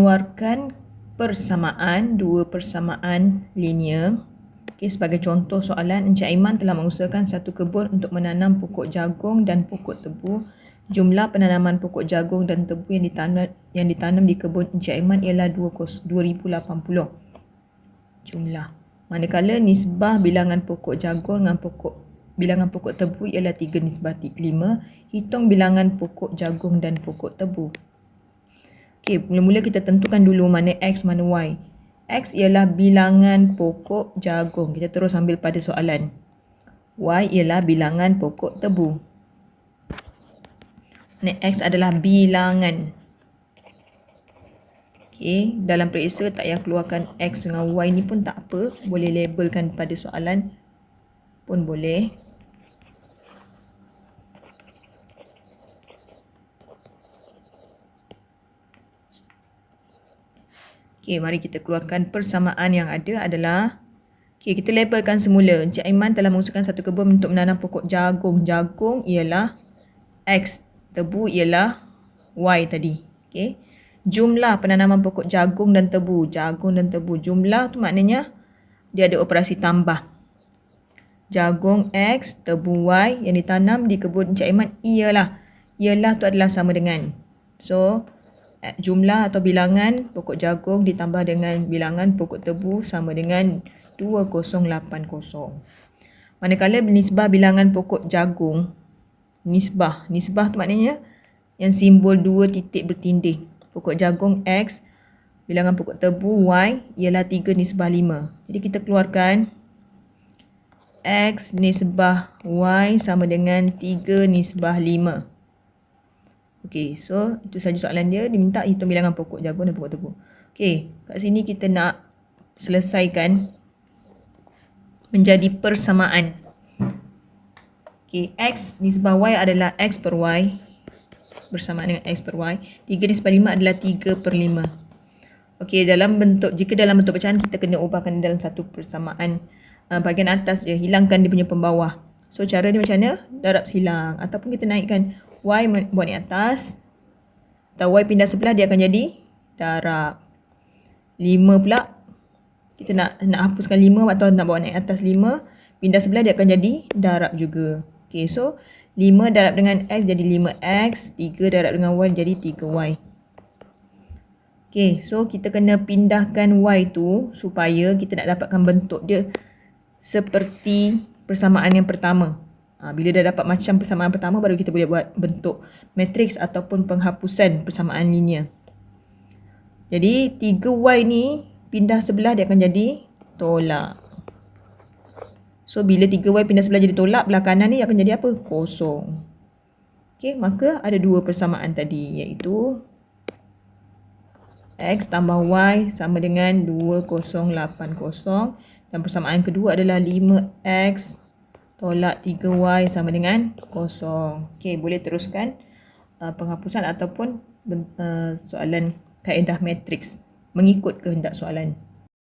Keluarkan persamaan, dua persamaan linear. Okay, sebagai contoh soalan, Encik Aiman telah mengusahakan satu kebun untuk menanam pokok jagung dan pokok tebu. Jumlah penanaman pokok jagung dan tebu yang ditanam, yang ditanam di kebun Encik Aiman ialah 2080. Jumlah. Manakala nisbah bilangan pokok jagung dengan pokok bilangan pokok tebu ialah 3 nisbah 5. Hitung bilangan pokok jagung dan pokok tebu. Okey, mula-mula kita tentukan dulu mana X, mana Y. X ialah bilangan pokok jagung. Kita terus ambil pada soalan. Y ialah bilangan pokok tebu. Ni X adalah bilangan. Okey, dalam periksa tak payah keluarkan X dengan Y ni pun tak apa. Boleh labelkan pada soalan pun boleh. Okey, mari kita keluarkan persamaan yang ada adalah Okey, kita labelkan semula. Encik Aiman telah mengusahakan satu kebun untuk menanam pokok jagung. Jagung ialah X, tebu ialah Y tadi. Okey. Jumlah penanaman pokok jagung dan tebu. Jagung dan tebu. Jumlah tu maknanya dia ada operasi tambah. Jagung X, tebu Y yang ditanam di kebun Encik Aiman ialah. Ialah tu adalah sama dengan. So, jumlah atau bilangan pokok jagung ditambah dengan bilangan pokok tebu sama dengan 2080. Manakala nisbah bilangan pokok jagung, nisbah, nisbah tu maknanya yang simbol dua titik bertindih. Pokok jagung X, bilangan pokok tebu Y ialah 3 nisbah 5. Jadi kita keluarkan X nisbah Y sama dengan 3 nisbah 5. Okey, so itu saja soalan dia. Diminta hitung bilangan pokok jagung dan pokok tebu. Okey, kat sini kita nak selesaikan menjadi persamaan. Okey, X nisbah Y adalah X per Y bersamaan dengan X per Y. 3 nisbah 5 adalah 3 per 5. Okey, dalam bentuk, jika dalam bentuk pecahan, kita kena ubahkan dalam satu persamaan. Uh, bahagian atas je, hilangkan dia punya pembawah. So, cara dia macam mana? Darab silang. Ataupun kita naikkan Y buat ni atas. Atau Y pindah sebelah dia akan jadi darab. 5 pula. Kita nak nak hapuskan 5 atau nak bawa naik atas 5. Pindah sebelah dia akan jadi darab juga. Okay so 5 darab dengan X jadi 5X. 3 darab dengan Y jadi 3Y. Okay so kita kena pindahkan Y tu supaya kita nak dapatkan bentuk dia seperti persamaan yang pertama. Ha, bila dah dapat macam persamaan pertama baru kita boleh buat bentuk matriks ataupun penghapusan persamaan linear. Jadi 3y ni pindah sebelah dia akan jadi tolak. So bila 3y pindah sebelah jadi tolak, belah kanan ni akan jadi apa? Kosong. Okey, maka ada dua persamaan tadi iaitu x tambah y sama dengan 2080 dan persamaan kedua adalah 5x tolak 3y sama dengan kosong. Okey, boleh teruskan uh, penghapusan ataupun uh, soalan kaedah matriks mengikut kehendak soalan.